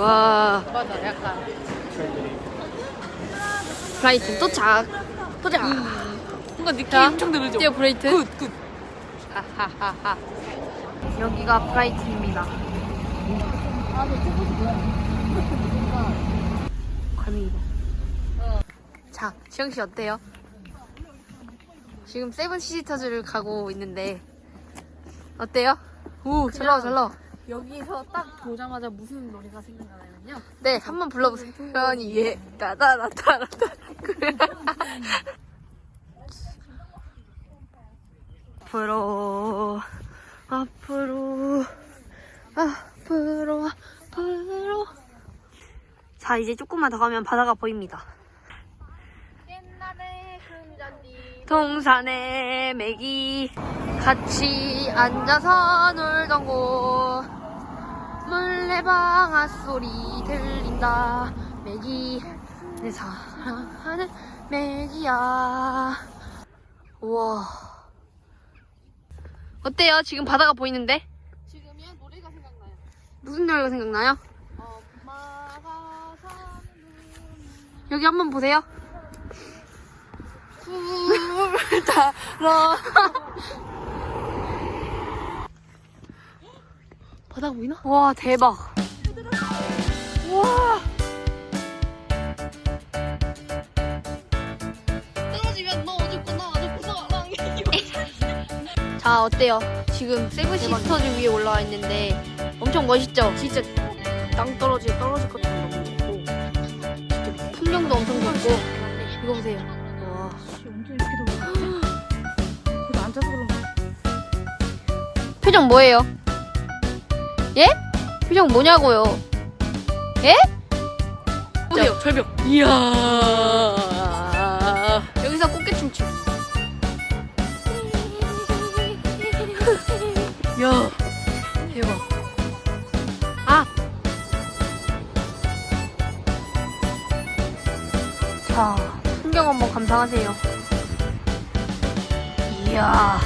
와 맞아, 약간. 브라이튼 도착 도착 뭔가 느낌 자, 엄청 들죠? 뛰어 브레이튼 굿, 굿. 하하하하. 여기가 브라이튼입니다 갈매기다 자 시영씨 어때요? 지금 세븐 시스터즈를 가고 있는데 어때요? 오 잘 나와 잘 나와 여기서 딱 보자마자 무슨 노래가 생각나냐면요. 네, 한번 불러보세요. 편이 예, 따다라따라따. 그래. 앞으로, 앞으로, 앞으로, 앞으로. 자, 이제 조금만 더 가면 바다가 보입니다. 옛날에 금잔디. 동산에 맥이 같이 앉아서 놀던 곳 물레방아 소리 들린다 맥이 내 사랑하는 맥이야 우와 어때요? 지금 바다가 보이는데? 지금이야 노래가 생각나요. 무슨 노래가 생각나요? 엄마가 사는 여기 한번 보세요 꿀 달아. 바다가 보이나? 와 대박 우와. 떨어지면 너 어죽고 나 어죽고 사랑해. 자 어때요? 지금 세븐 시스터즈 위에 올라와 있는데 엄청 멋있죠? 진짜 땅 떨어질 것 같은 너무 좋고 진짜 풍경도 엄청 좋고 이거 보세요 와 엄청 이렇게 더워. 거기 앉아서 그런가? 표정 뭐예요? 예? 표정 뭐냐고요? 예? 보세요, 절벽. 이야 여기서 꽃게 춤추 야 대박 아 자, 풍경 한번 감상하세요. 이야.